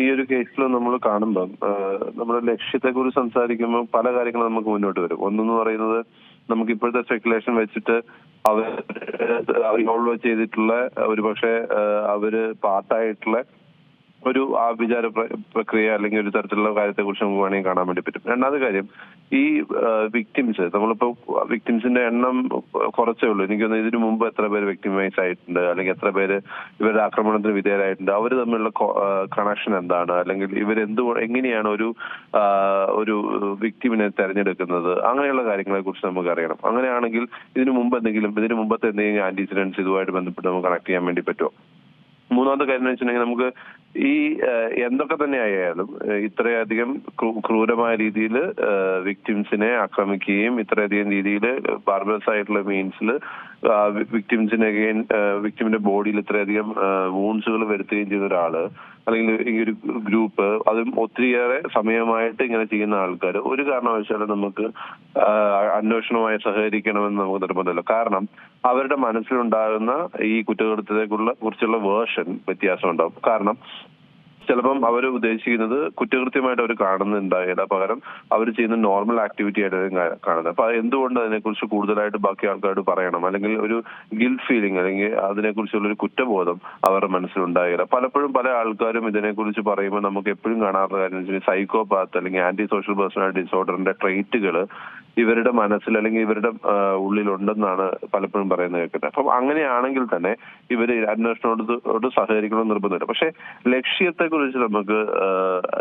ഈ ഒരു കേസിൽ നമ്മൾ കാണുമ്പം നമ്മുടെ ലക്ഷ്യത്തെ കുറിച്ച് സംസാരിക്കുമ്പോൾ പല കാര്യങ്ങളും നമുക്ക് മുന്നോട്ട് വരും. ഒന്നെന്ന് പറയുന്നത് നമുക്ക് ഇപ്പോഴത്തെ സ്പെക്കുലേഷൻ വെച്ചിട്ട് അവർ ഇൻവോൾവ് ചെയ്തിട്ടുള്ള ഒരുപക്ഷെ അവർ പാർട്ടായിട്ടുള്ള ഒരു ആ വിചാര പ്രക്രിയ അല്ലെങ്കിൽ ഒരു തരത്തിലുള്ള കാര്യത്തെ കുറിച്ച് നമുക്ക് വേണമെങ്കിൽ കാണാൻ വേണ്ടി പറ്റും. രണ്ടാമത്തെ കാര്യം ഈ വിക്ടിംസ് നമ്മളിപ്പോ വിക്ടിംസിന്റെ എണ്ണം കുറച്ചേ ഉള്ളൂ. എനിക്ക് തോന്നുന്നു ഇതിനു മുമ്പ് എത്ര പേര് വിക്ടിമൈസ് ആയിട്ടുണ്ട് അല്ലെങ്കിൽ എത്ര പേര് ഇവരുടെ ആക്രമണത്തിന് വിധേയരായിട്ടുണ്ട്. അവർ തമ്മിലുള്ള കണക്ഷൻ എന്താണ്? അല്ലെങ്കിൽ ഇവർ എന്ത് എങ്ങനെയാണ് ഒരു ഒരു വിക്ടിമിനെ തെരഞ്ഞെടുക്കുന്നത്? അങ്ങനെയുള്ള കാര്യങ്ങളെ കുറിച്ച് നമുക്ക് അറിയണം. അങ്ങനെയാണെങ്കിൽ ഇതിനു മുമ്പ് എന്തെങ്കിലും ഇതിനു മുമ്പത്തെ എന്തെങ്കിലും ആന്റിസിഡൻസ് ഇതുമായിട്ട് ബന്ധപ്പെട്ട് നമുക്ക് കണക്ട് ചെയ്യാൻ വേണ്ടി പറ്റുമോ? മൂന്നാമത്തെ കാര്യം എന്ന് വെച്ചിട്ടുണ്ടെങ്കിൽ നമുക്ക് ഈ എന്തൊക്കെ തന്നെ ആയാലും ഇത്രയധികം ക്രൂരമായ രീതിയിൽ വിക്ടിംസിനെ ആക്രമിക്കുകയും ഇത്രയധികം രീതിയിൽ ബാർബറസ് ആയിട്ടുള്ള മീൻസിൽ വിക്ടിംസിനെ അഗെയിൻ വിക്ടിമിന്റെ ബോഡിയിൽ ഇത്രയധികം വൂൺസുകൾ വരുത്തുകയും ചെയ്ത ഒരാൾ അല്ലെങ്കിൽ ഈ ഒരു ഗ്രൂപ്പ് അതും ഒത്തിരിയേറെ സമയമായിട്ട് ഇങ്ങനെ ചെയ്യുന്ന ആൾക്കാർ ഒരു കാരണവശാലും നമുക്ക് അന്വേഷണവുമായി സഹകരിക്കണമെന്ന് നമുക്ക് നിർബന്ധമില്ല. കാരണം അവരുടെ മനസ്സിലുണ്ടാകുന്ന ഈ കുറ്റകൃത്യത്തെക്കുള്ള കുറിച്ചുള്ള വേർഷൻ വ്യത്യാസം ഉണ്ടാവും കാരണം ചിലപ്പം അവർ ഉദ്ദേശിക്കുന്നത് കുറ്റകൃത്യമായിട്ട് അവർ കാണുന്നുണ്ടായില്ല പകരം അവർ ചെയ്യുന്ന നോർമൽ ആക്ടിവിറ്റി ആയിട്ട് കാണുന്നത്. അപ്പൊ എന്തുകൊണ്ട് അതിനെക്കുറിച്ച് കൂടുതലായിട്ട് ബാക്കി ആൾക്കാരോട് പറയണം? അല്ലെങ്കിൽ ഒരു ഗിൽറ്റ് ഫീലിംഗ് അല്ലെങ്കിൽ അതിനെക്കുറിച്ചുള്ള ഒരു കുറ്റബോധം അവരുടെ മനസ്സിലുണ്ടായില്ല പലപ്പോഴും പല ആൾക്കാരും ഇതിനെക്കുറിച്ച് പറയുമ്പോൾ നമുക്ക് എപ്പോഴും കാണാറുള്ള കാര്യം സൈക്കോപാത്ത് അല്ലെങ്കിൽ ആന്റി സോഷ്യൽ പേഴ്സണാലിറ്റി ഡിസോർഡറിന്റെ ട്രേറ്റുകൾ ഇവരുടെ മനസ്സിൽ അല്ലെങ്കിൽ ഇവരുടെ ഉള്ളിലുണ്ടെന്നാണ് പലപ്പോഴും പറയുന്നത് കേൾക്കുന്നത്. അപ്പം അങ്ങനെയാണെങ്കിൽ തന്നെ ഇവർ അന്വേഷണത്തോട് സഹകരിക്കണം നിർബന്ധമില്ല. പക്ഷെ ലക്ഷ്യത്തെ കുറിച്ച് നമുക്ക്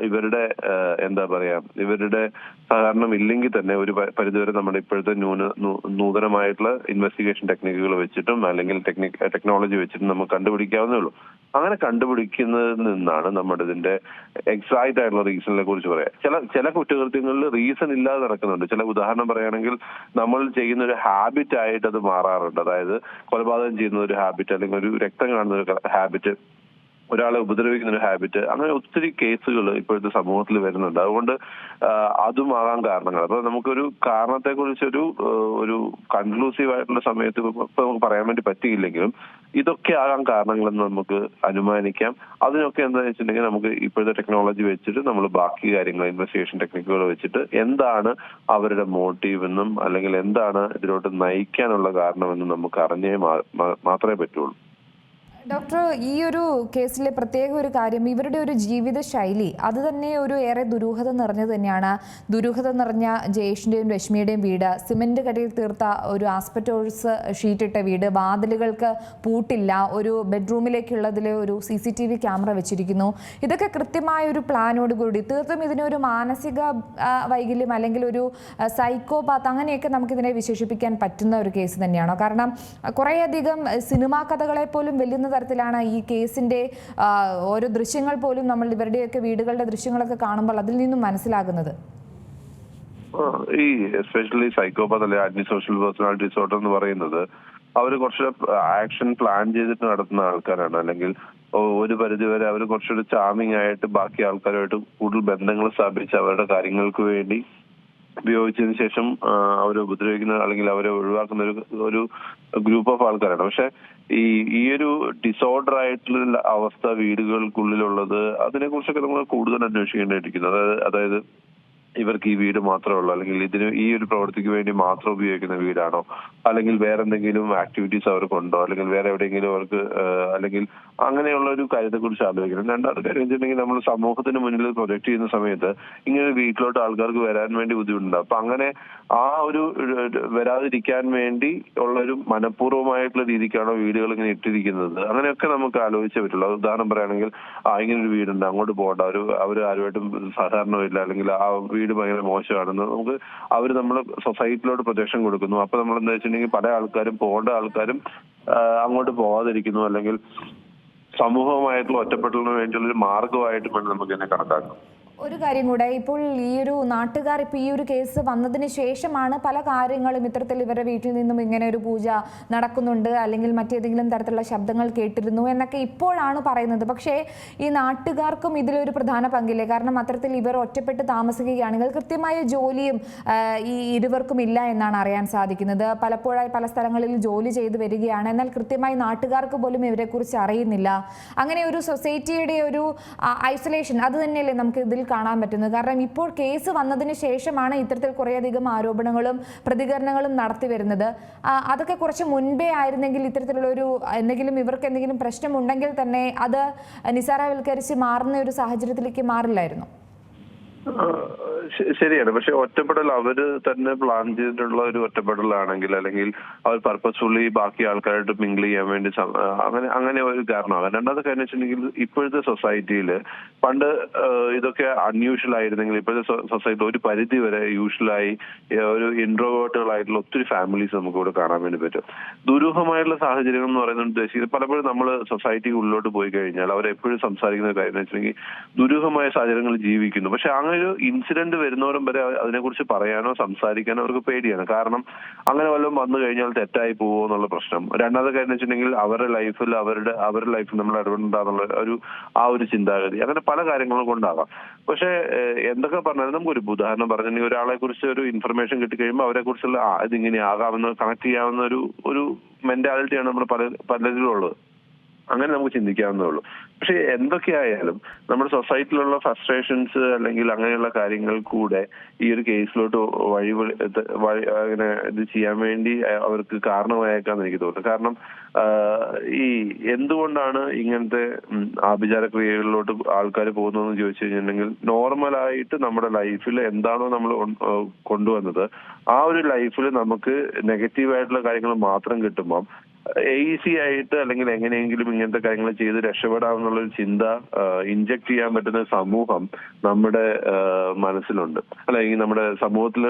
ഇവരുടെ എന്താ പറയാ ഇവരുടെ സഹകരണം ഇല്ലെങ്കിൽ തന്നെ ഒരു പരിധിവരെ നമ്മുടെ ഇപ്പോഴത്തെ ന്യൂന നൂതനമായിട്ടുള്ള ഇൻവെസ്റ്റിഗേഷൻ ടെക്നിക്കുകൾ വെച്ചിട്ടും അല്ലെങ്കിൽ ടെക്നിക് ടെക്നോളജി വെച്ചിട്ടും നമുക്ക് കണ്ടുപിടിക്കാവുന്നേ ഉള്ളൂ. അങ്ങനെ കണ്ടുപിടിക്കുന്നതിൽ നിന്നാണ് നമ്മുടെ ഇതിന്റെ എക്സാക്ട് ആയിട്ടുള്ള റീസണിനെ കുറിച്ച് പറയാം. ചില ചില കുറ്റകൃത്യങ്ങളിൽ റീസൺ ഇല്ലാതെ നടക്കുന്നുണ്ട്. ചില ഉദാഹരണം പറയുകയാണെങ്കിൽ നമ്മൾ ചെയ്യുന്ന ഒരു ഹാബിറ്റ് ആയിട്ട് അത് മാറാറുണ്ട്. അതായത് കൊലപാതകം ചെയ്യുന്ന ഒരു ഹാബിറ്റ് അല്ലെങ്കിൽ ഒരു രക്തം കാണുന്ന ഒരു ഹാബിറ്റ് ഒരാളെ ഉപദ്രവിക്കുന്ന ഒരു ഹാബിറ്റ് അങ്ങനെ ഒത്തിരി കേസുകൾ ഇപ്പോഴത്തെ സമൂഹത്തിൽ വരുന്നുണ്ട്. അതുകൊണ്ട് അതും ആകാൻ കാരണങ്ങൾ. അപ്പൊ നമുക്കൊരു കാരണത്തെ കുറിച്ചൊരു ഒരു കൺക്ലൂസീവ് ആയിട്ടുള്ള സമയത്ത് ഇപ്പൊ നമുക്ക് പറയാൻ വേണ്ടി പറ്റിയില്ലെങ്കിലും ഇതൊക്കെ ആകാൻ കാരണങ്ങളെന്ന് നമുക്ക് അനുമാനിക്കാം. അതിനൊക്കെ എന്താണെന്ന് വെച്ചിട്ടുണ്ടെങ്കിൽ നമുക്ക് ഇപ്പോഴത്തെ ടെക്നോളജി വെച്ചിട്ട് നമ്മൾ ബാക്കി കാര്യങ്ങൾ ഇൻവെസ്റ്റിഗേഷൻ ടെക്നിക്കുകൾ വെച്ചിട്ട് എന്താണ് അവരുടെ മോട്ടീവ് എന്നും അല്ലെങ്കിൽ എന്താണ് ഇതിലോട്ട് നയിക്കാനുള്ള കാരണമെന്നും നമുക്ക് അറിഞ്ഞേ മാത്രമേ പറ്റുള്ളൂ. ഡോക്ടർ ഈ ഒരു കേസിലെ പ്രത്യേക ഒരു കാര്യം ഇവരുടെ ഒരു ജീവിത ശൈലി അത് തന്നെ ഒരു ഏറെ ദുരൂഹത നിറഞ്ഞത് തന്നെയാണ്. ദുരൂഹത നിറഞ്ഞ ജയേഷിന്റെയും രശ്മിയുടെയും വീട് സിമെന്റ് കടയിൽ തീർത്ത ഒരു ആസ്പെറ്റോഴ്സ് ഷീറ്റിട്ട വീട് വാതിലുകൾക്ക് പൂട്ടില്ല ഒരു ബെഡ്റൂമിലേക്കുള്ളതിൽ ഒരു C C T V camera വെച്ചിരിക്കുന്നു. ഇതൊക്കെ കൃത്യമായ ഒരു പ്ലാനോട് കൂടി തീർത്തും ഇതിനൊരു മാനസിക വൈകല്യം അല്ലെങ്കിൽ ഒരു സൈക്കോപാത്ത് അങ്ങനെയൊക്കെ നമുക്കിതിനെ വിശേഷിപ്പിക്കാൻ പറ്റുന്ന ഒരു കേസ് തന്നെയാണോ? കാരണം കുറേയധികം സിനിമാ കഥകളെ പോലും വെല്ലുന്ന തരത്തിലാണ് ഈ കേസിന്റെ ഓരോ ദൃശ്യങ്ങൾ പോലും നമ്മൾ ഇവരുടെയൊക്കെ വീടുകളുടെ ദൃശ്യങ്ങളൊക്കെ കാണുമ്പോൾ അതിൽ നിന്നും മനസ്സിലാകുന്നത്? ഈ എസ്പെഷ്യലി സൈക്കോപാത്ത് അല്ലെ സോഷ്യൽ പേഴ്സണാലിറ്റി ഡിസോർഡർ എന്ന് പറയുന്നത് അവർ കുറച്ച് ആക്ഷൻ പ്ലാൻ ചെയ്തിട്ട് നടത്തുന്ന ആൾക്കാരാണ്. അല്ലെങ്കിൽ ഒരു പരിധിവരെ അവർ കുറച്ചുകൂടി ചാമിങ് ആയിട്ട് ബാക്കി ആൾക്കാരുമായിട്ട് കൂടുതൽ ബന്ധങ്ങൾ സ്ഥാപിച്ച് അവരുടെ കാര്യങ്ങൾക്ക് വേണ്ടി ഉപയോഗിച്ചതിന് ശേഷം അവരെ ഉപദ്രവിക്കുന്ന അല്ലെങ്കിൽ അവരെ ഒഴിവാക്കുന്ന ഒരു ഒരു ഗ്രൂപ്പ് ഓഫ് ആൾക്കാരാണ്. പക്ഷെ ഈ ഈ ഒരു ഡിസോർഡർ ആയിട്ടുള്ള അവസ്ഥ വീടുകൾക്കുള്ളിലുള്ളത് അതിനെ കുറിച്ചൊക്കെ നമ്മൾ കൂടുതൽ അന്വേഷിക്കേണ്ടിയിരിക്കുന്നു. അതായത് അതായത് ഇവർക്ക് ഈ വീട് മാത്രമേ ഉള്ളൂ. അല്ലെങ്കിൽ ഇതിന് ഈ ഒരു പ്രവൃത്തിക്ക് വേണ്ടി മാത്രം ഉപയോഗിക്കുന്ന വീടാണോ? അല്ലെങ്കിൽ വേറെ എന്തെങ്കിലും ആക്ടിവിറ്റീസ് അവർക്കുണ്ടോ? അല്ലെങ്കിൽ വേറെ എവിടെയെങ്കിലും അവർക്ക് അല്ലെങ്കിൽ അങ്ങനെയുള്ള ഒരു കാര്യത്തെ കുറിച്ച് ആലോചിക്കണം. രണ്ടാമത്തെ കാര്യം വെച്ചിട്ടുണ്ടെങ്കിൽ നമ്മൾ സമൂഹത്തിന് മുന്നിൽ പ്രൊജക്ട് ചെയ്യുന്ന സമയത്ത് ഇങ്ങനെ വീട്ടിലോട്ട് ആൾക്കാർക്ക് വരാൻ വേണ്ടി ബുദ്ധിമുട്ടുണ്ട്. അപ്പൊ അങ്ങനെ ആ ഒരു വരാതിരിക്കാൻ വേണ്ടി ഉള്ള ഒരു മനഃപൂർവമായിട്ടുള്ള രീതിക്കാണോ വീടുകൾ ഇങ്ങനെ ഇട്ടിരിക്കുന്നത്? അങ്ങനെയൊക്കെ നമുക്ക് ആലോചിച്ചേ പറ്റുള്ളൂ. ഉദാഹരണം പറയുകയാണെങ്കിൽ ആ ഇങ്ങനെ ഒരു വീടുണ്ട് അങ്ങോട്ട് പോകണ്ട. ഒരു അവർ ആരുമായിട്ടും സഹകരണമില്ല അല്ലെങ്കിൽ ആ വീട് ഭയങ്കര മോശമാണെന്ന്. നമുക്ക് അവർ നമ്മൾ സൊസൈറ്റിയിലോട്ട് പ്രൊജക്ഷൻ കൊടുക്കുന്നു. അപ്പൊ നമ്മൾ എന്താ വെച്ചിട്ടുണ്ടെങ്കിൽ പല ആൾക്കാരും പോകേണ്ട ആൾക്കാരും അങ്ങോട്ട് പോകാതിരിക്കുന്നു അല്ലെങ്കിൽ സമൂഹമായിട്ടുള്ള ഒറ്റപ്പെടലിന് വേണ്ടിയുള്ള ഒരു മാർഗമായിട്ട് വേണം നമുക്ക് ഇതിനെ കണക്കാക്കാം. ഒരു കാര്യം കൂടെ. ഇപ്പോൾ ഈ ഒരു നാട്ടുകാർ ഇപ്പോൾ ഈ ഒരു കേസ് വന്നതിന് ശേഷമാണ് പല കാര്യങ്ങളും ഇത്തരത്തിൽ ഇവരുടെ വീട്ടിൽ നിന്നും ഇങ്ങനെ ഒരു പൂജ നടക്കുന്നുണ്ട് അല്ലെങ്കിൽ മറ്റേതെങ്കിലും തരത്തിലുള്ള ശബ്ദങ്ങൾ കേട്ടിരുന്നു എന്നൊക്കെ ഇപ്പോഴാണ് പറയുന്നത്. പക്ഷേ ഈ നാട്ടുകാർക്കും ഇതിലൊരു പ്രധാന പങ്കില്ലേ? കാരണം അത്തരത്തിൽ ഇവർ ഒറ്റപ്പെട്ട് താമസിക്കുകയാണെങ്കിൽ കൃത്യമായ ജോലിയും ഈ ഇരുവർക്കും ഇല്ല എന്നാണ് അറിയാൻ സാധിക്കുന്നത്. പലപ്പോഴായി പല സ്ഥലങ്ങളിൽ ജോലി ചെയ്തു വരികയാണ്. എന്നാൽ കൃത്യമായി നാട്ടുകാർക്ക് പോലും ഇവരെക്കുറിച്ച് അറിയുന്നില്ല. അങ്ങനെ ഒരു സൊസൈറ്റിയുടെ ഒരു ഐസൊലേഷൻ അത് തന്നെയല്ലേ നമുക്ക് ഇതിൽ കാണാൻ പറ്റുന്നത്. കാരണം ഇപ്പോൾ കേസ് വന്നതിന് ശേഷമാണ് ഇത്തരത്തിൽ കുറേയധികം ആരോപണങ്ങളും പ്രതികരണങ്ങളും നടത്തി വരുന്നത്. അതൊക്കെ കുറച്ച് മുൻപേ ആയിരുന്നെങ്കിൽ ഇത്തരത്തിലുള്ളൊരു എന്തെങ്കിലും ഇവർക്ക് എന്തെങ്കിലും പ്രശ്നമുണ്ടെങ്കിൽ തന്നെ അത് നിസാരവൽക്കരിച്ച് മാറുന്ന ഒരു സാഹചര്യത്തിലേക്ക് മാറില്ലായിരുന്നു. ശരിയാണ്. പക്ഷെ ഒറ്റപ്പെടൽ അവർ തന്നെ പ്ലാൻ ചെയ്തിട്ടുള്ള ഒരു ഒറ്റപ്പെടലാണെങ്കിൽ അല്ലെങ്കിൽ അവർ പർപ്പസ്ഫുള്ളി ബാക്കി ആൾക്കാരായിട്ട് മിങ്കിൾ ചെയ്യാൻ വേണ്ടി അങ്ങനെ അങ്ങനെ ഒരു കാരണമാകാം. രണ്ടാമത്തെ കാര്യം വെച്ചിട്ടുണ്ടെങ്കിൽ ഇപ്പോഴത്തെ സൊസൈറ്റിയിൽ പണ്ട് ഇതൊക്കെ അൺയൂഷ്വൽ ആയിരുന്നെങ്കിൽ ഇപ്പോഴത്തെ സൊസൈറ്റി ഒരു പരിധി വരെ യൂഷ്വലായി ഒരു ഇൻട്രോവേർട്ടുകളായിട്ടുള്ള ഒത്തിരി ഫാമിലീസ് നമുക്ക് ഇവിടെ കാണാൻ വേണ്ടി പറ്റും. ദുരൂഹമായിട്ടുള്ള സാഹചര്യങ്ങൾ എന്ന് പറയുന്നത് ഉദ്ദേശിക്കുന്നത് പലപ്പോഴും നമ്മൾ സൊസൈറ്റി ഉള്ളിലോട്ട് പോയി കഴിഞ്ഞാൽ അവരെപ്പോഴും സംസാരിക്കുന്ന കാര്യം എന്ന് വെച്ചിട്ടുണ്ടെങ്കിൽ ദുരൂഹമായ സാഹചര്യങ്ങൾ ജീവിക്കുന്നു. പക്ഷെ അങ്ങനെ ഒരു ഇൻസിഡന്റ് വരുന്നവരും വരെ അതിനെക്കുറിച്ച് പറയാനോ സംസാരിക്കാനോ അവർക്ക് പേടിയാണ്. കാരണം അങ്ങനെ വല്ലതും വന്നു കഴിഞ്ഞാൽ തെറ്റായി പോകുമോ എന്നുള്ള പ്രശ്നം. രണ്ടാമത്തെ കാര്യം വെച്ചിട്ടുണ്ടെങ്കിൽ അവരുടെ ലൈഫിൽ അവരുടെ അവരുടെ ലൈഫിൽ നമ്മൾ ഇടപെടേണ്ടെന്നുള്ള ഒരു ആ ഒരു ചിന്താഗതി. അങ്ങനെ പല കാര്യങ്ങളും കൊണ്ടാകാം പക്ഷെ എന്തൊക്കെ പറഞ്ഞാലും നമുക്കൊരു ഉദാഹരണം പറഞ്ഞിട്ടുണ്ടെങ്കിൽ ഒരാളെ കുറിച്ച് ഒരു ഇൻഫർമേഷൻ കിട്ടിക്കഴിയുമ്പോൾ അവരെ കുറിച്ചുള്ള ഇതിങ്ങനെ ആകാമെന്ന് കണക്ട് ചെയ്യാവുന്ന ഒരു ഒരു മെന്റാലിറ്റിയാണ് നമ്മൾ പല പലരിലും ഉള്ളത് അങ്ങനെ നമുക്ക് ചിന്തിക്കാവുന്നേ ഉള്ളൂ. പക്ഷെ എന്തൊക്കെയായാലും നമ്മുടെ സൊസൈറ്റിയിലുള്ള ഫ്രസ്ട്രേഷൻസ് അല്ലെങ്കിൽ അങ്ങനെയുള്ള കാര്യങ്ങൾ കൂടെ ഈ ഒരു കേസിലോട്ട് വഴി അങ്ങനെ ഇത് ചെയ്യാൻ വേണ്ടി അവർക്ക് കാരണമായേക്കാന്ന് എനിക്ക് തോന്നുന്നു. കാരണം ഈ എന്തുകൊണ്ടാണ് ഇങ്ങനത്തെ ആഭിചാരക്രിയകളിലോട്ട് ആഭിചാര ക്രിയകളിലോട്ട് ആൾക്കാർ പോകുന്നതെന്ന് ചോദിച്ചു കഴിഞ്ഞിട്ടുണ്ടെങ്കിൽ നോർമലായിട്ട് നമ്മുടെ ലൈഫിൽ എന്താണോ നമ്മൾ കൊണ്ടുവന്നത് ആ ഒരു ലൈഫിൽ നമുക്ക് നെഗറ്റീവ് ആയിട്ടുള്ള കാര്യങ്ങൾ മാത്രം കിട്ടുമ്പം ഈസി ആയിട്ട് അല്ലെങ്കിൽ എങ്ങനെയെങ്കിലും ഇങ്ങനത്തെ കാര്യങ്ങൾ ചെയ്ത് രക്ഷപ്പെടാമെന്നുള്ള ഒരു ചിന്ത ഇൻജക്ട് ചെയ്യാൻ പറ്റുന്ന സമൂഹം നമ്മുടെ മനസ്സിലുണ്ട്. അല്ലെങ്കിൽ നമ്മുടെ സമൂഹത്തിൽ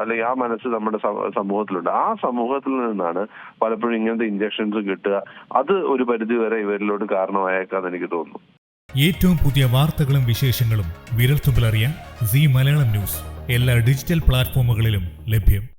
അല്ലെങ്കിൽ ആ മനസ്സ് നമ്മുടെ സമൂഹത്തിലുണ്ട്. ആ സമൂഹത്തിൽ നിന്നാണ് പലപ്പോഴും ഇങ്ങനത്തെ ഇഞ്ചക്ഷൻസ് കിട്ടുക. അത് ഒരു പരിധി വരെ ഇവരിലോട്ട് കാരണമായേക്കാന്ന് എനിക്ക് തോന്നുന്നു. ഏറ്റവും പുതിയ വാർത്തകളും വിശേഷങ്ങളും വിരൽത്തുമ്പിലറിയാൻ സി മലയാളം ന്യൂസ്. എല്ലാ ഡിജിറ്റൽ പ്ലാറ്റ്ഫോമുകളിലും ലഭ്യം.